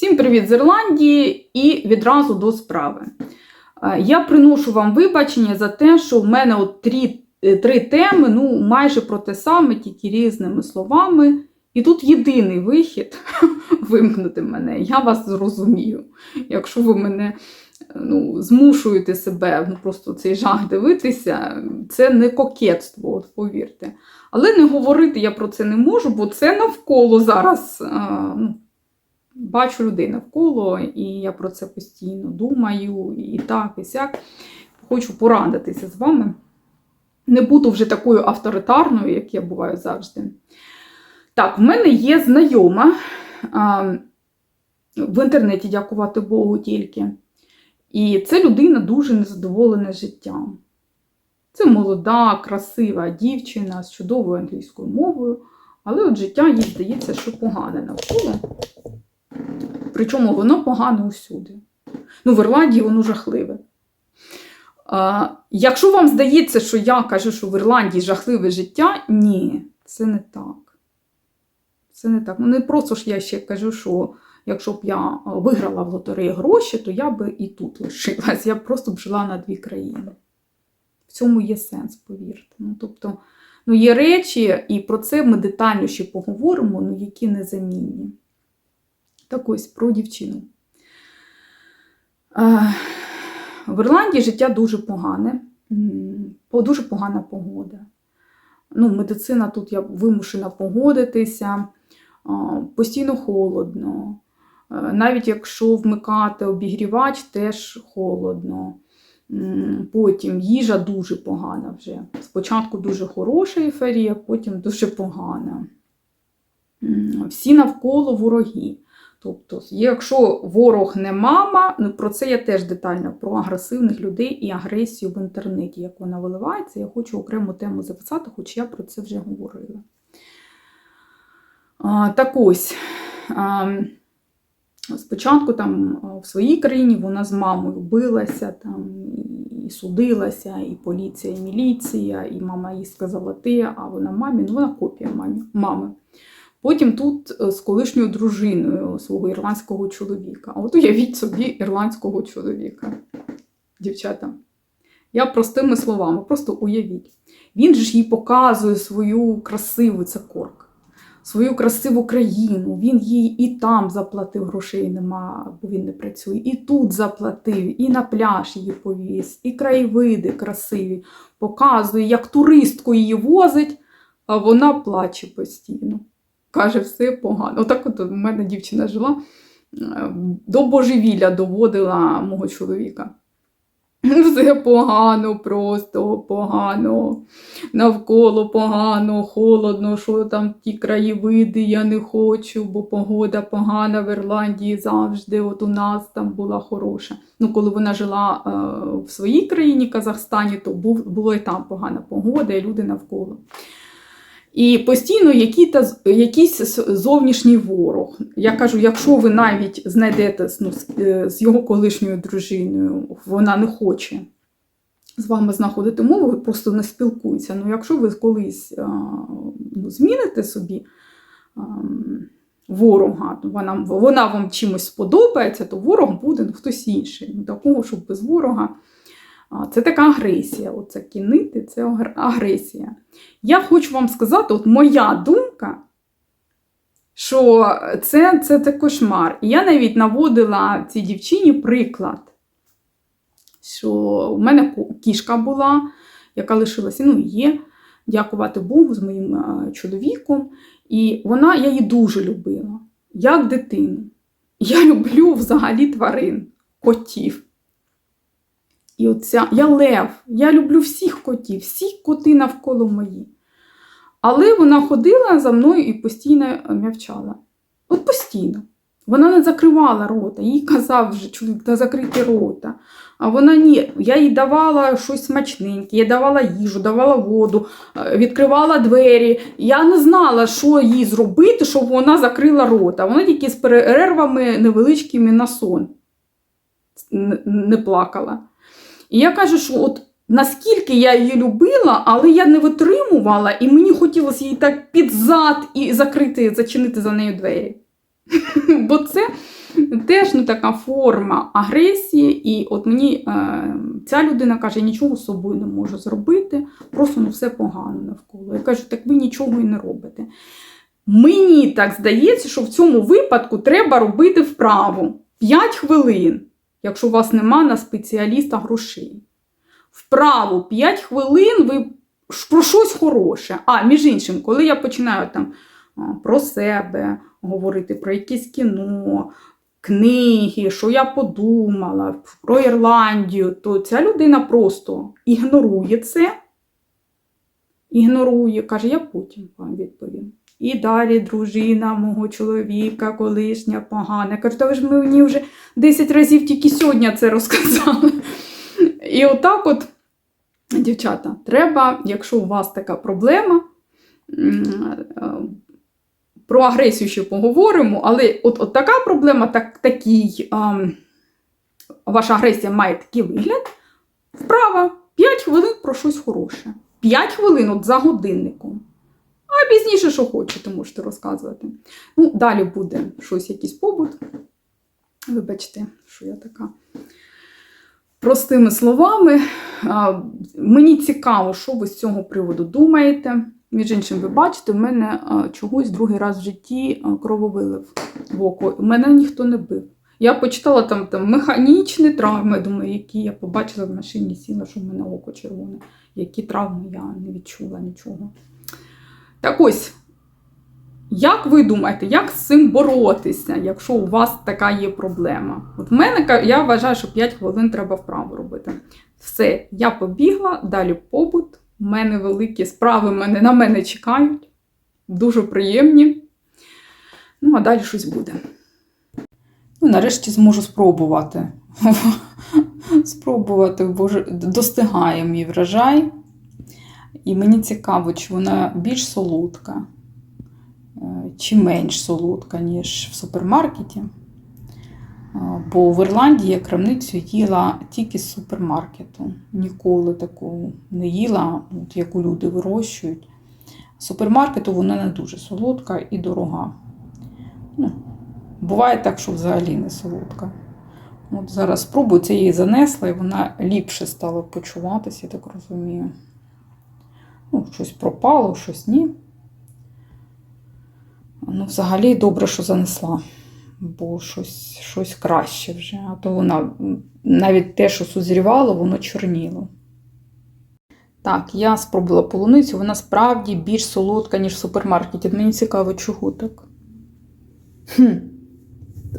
Всім привіт з Ірландії і відразу до справи. Е, Я приношу вам вибачення за те, що в мене от три, е, три теми, ну майже про те саме, тільки різними словами. І тут єдиний вихід вимкнути мене. Я вас зрозумію. Якщо ви мене е, ну, змушуєте себе ну, просто цей жах дивитися, це не кокетство, от повірте. Але не говорити я про це не можу, бо це навколо зараз. ну, бачу людей навколо, і я про це постійно думаю, і так, і сяк. Хочу порадитися з вами. Не буду вже такою авторитарною, як я буваю завжди. Так, в мене є знайома а, в інтернеті, дякувати Богу, тільки. І це людина дуже незадоволена життям. Це молода, красива дівчина з чудовою англійською мовою, але от життя їй здається, що погане навколо. Причому воно погане усюди. Ну, в Ірландії воно жахливе. А, якщо вам здається, що я кажу, що в Ірландії жахливе життя, ні, це не так. Це не так. Ну, не просто ж я ще кажу, що якщо б я виграла в лотереї гроші, то я би і тут лишилась. Я б просто б жила на дві країни. В цьому є сенс, повірте. Ну, тобто, ну, є речі, і про це ми детально ще поговоримо, ну, які незамінні. Так ось про дівчину. Е, В Ірландії життя дуже погане, дуже погана погода. Ну, медицина тут я вимушена погодитися, постійно холодно. Е, Навіть якщо вмикати обігрівач, теж холодно. Потім їжа дуже погана вже. Спочатку дуже хороша ейфорія, потім дуже погана. Всі навколо вороги. Тобто, якщо ворог не мама, ну про це я теж детально про агресивних людей і агресію в інтернеті, як вона виливається, я хочу окрему тему записати, хоч я про це вже говорила. А, так ось. А, спочатку там в своїй країні вона з мамою билася, там, і судилася, і поліція, і міліція, і мама їй сказала ти, а вона мамі, ну вона копія мамі, мами. Потім тут е, з колишньою дружиною свого ірландського чоловіка. А от уявіть собі ірландського чоловіка, дівчата. Я простими словами, просто уявіть. Він ж їй показує свою красиву це корк, свою красиву країну. Він їй і там заплатив грошей нема, бо він не працює, і тут заплатив, і на пляж її повіз, і краєвиди красиві. Показує, як туристку її возить, а вона плаче постійно каже, все погано. Отак от у мене дівчина жила, е, до божевілля доводила мого чоловіка. Все погано, просто погано, навколо погано, холодно, що там ті краєвиди я не хочу, бо погода погана в Ірландії завжди. От у нас там була хороша. Ну, коли вона жила е, в своїй країні, Казахстані, то був, було і там погана погода, і люди навколо. І постійно якийсь зовнішній ворог. Я кажу, якщо ви навіть знайдете ну, з, е, його колишньою дружиною, вона не хоче з вами знаходити мову, ви просто не спілкуєтеся. Ну, якщо ви колись ну, зміните собі ворога, то вона, вона вам чимось сподобається, то ворог буде ну, хтось інший. Ну, Такого, щоб без ворога. Це така агресія. Оце кінити, це агресія. Я хочу вам сказати, от моя думка, що це, це, це кошмар. І я навіть наводила цій дівчині приклад, що у мене кішка була, яка лишилася, ну, є, дякувати Богу, з моїм е, чоловіком. І вона, я її дуже любила, як дитину. Я люблю взагалі тварин, котів. І оця, я лев, я люблю всіх котів, всі коти навколо мої. Але вона ходила за мною і постійно м'явчала. От постійно. Вона не закривала рота, їй казав вже чоловік, та закрити рота. А вона ні. Я їй давала щось смачненьке, я давала їжу, давала воду, е, відкривала двері. Я не знала, що їй зробити, щоб вона закрила рота. Вона тільки з перервами невеличкими на сон не плакала. І я кажу, що от наскільки я її любила, але я не витримувала, і мені хотілося її так під зад і закрити, зачинити за нею двері. Бо це теж ну, така форма агресії. І от мені е, ця людина каже, я нічого з собою не можу зробити, просто ну, все погано навколо. Я кажу, так ви нічого і не робите. Мені так здається, що в цьому випадку треба робити вправу 5 хвилин, якщо у вас нема на спеціаліста грошей. Вправу 5 хвилин ви про щось хороше. А, між іншим, коли я починаю там про себе говорити, про якесь кіно, книги, що я подумала, про Ірландію, то ця людина просто ігнорує це, ігнорує, каже, я потім вам відповім. І далі дружина мого чоловіка, колишня, погана. Я кажу, та ви ж мені вже 10 разів тільки сьогодні це розказали. І отак от, дівчата, треба, якщо у вас така проблема, е, про агресію ще поговоримо, але от, от така проблема, так, такий, ам, ваша агресія має такий вигляд, вправа 5 хвилин про щось хороше. 5 хвилин от за годинником. А пізніше, що хочете, можете розказувати. Ну, далі буде щось, якийсь побут. Вибачте, що я така. Простими словами, мені цікаво, що ви з цього приводу думаєте. Між іншим, ви бачите, в мене чогось другий раз в житті крововилив в око. Мене ніхто не бив. Я почитала там, там механічні травми, думаю, які я побачила в машині, сіла, що в мене око червоне. Які травми я не відчула нічого. Так ось, як ви думаєте, як з цим боротися, якщо у вас така є проблема? От в мене я вважаю, що 5 хвилин треба вправо робити. Все, я побігла, далі побут. У мене великі справи мене, на мене чекають. Дуже приємні. Ну, а далі щось буде. Ну, нарешті зможу спробувати. спробувати, бо достигає мій врожай. І мені цікаво, чи вона більш солодка, е, чи менш солодка, ніж в супермаркеті. Е, Бо в Ірландії я крамницю їла тільки з супермаркету. Ніколи таку не їла, от яку люди вирощують. З супермаркету вона не дуже солодка і дорога. Ну, буває так, що взагалі не солодка. От зараз спробую, це її занесла, і вона ліпше стала почуватися, я так розумію. Ну, щось пропало, щось ні. Ну, взагалі добре, що занесла, бо щось, щось краще вже. А то вона навіть те, що сузрівало, воно чорніло. Так, я спробувала полуницю, вона справді більш солодка, ніж в супермаркеті. Мені цікаво, чого так. Хм.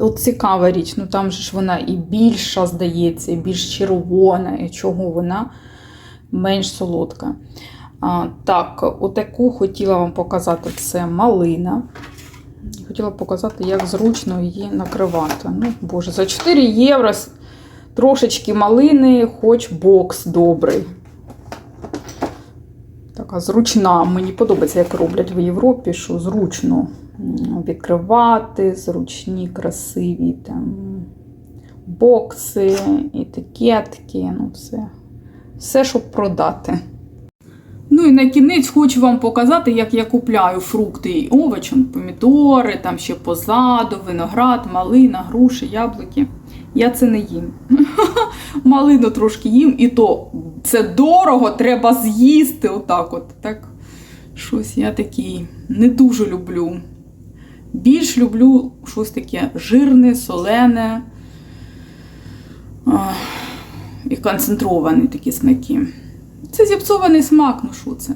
От цікава річ, ну там же ж вона і більша, здається, і більш червона, і чого вона менш солодка. Так, отаку хотіла вам показати це малина. Хотіла показати, як зручно її накривати. Ну, боже, за 4 євро трошечки малини, хоч бокс добрий. Така зручна. Мені подобається, як роблять в Європі, що зручно відкривати, зручні, красиві там бокси, етикетки, ну все. Все, щоб продати. Ну і на кінець хочу вам показати, як я купляю фрукти і овочі, помідори, там ще позаду, виноград, малина, груші, яблуки. Я це не їм. Малину трошки їм, і то це дорого, треба з'їсти. Отак от. Так, щось я такий не дуже люблю. Більш люблю щось таке жирне, солене і концентровані такі смаки. Це зіпсований смак, ну це?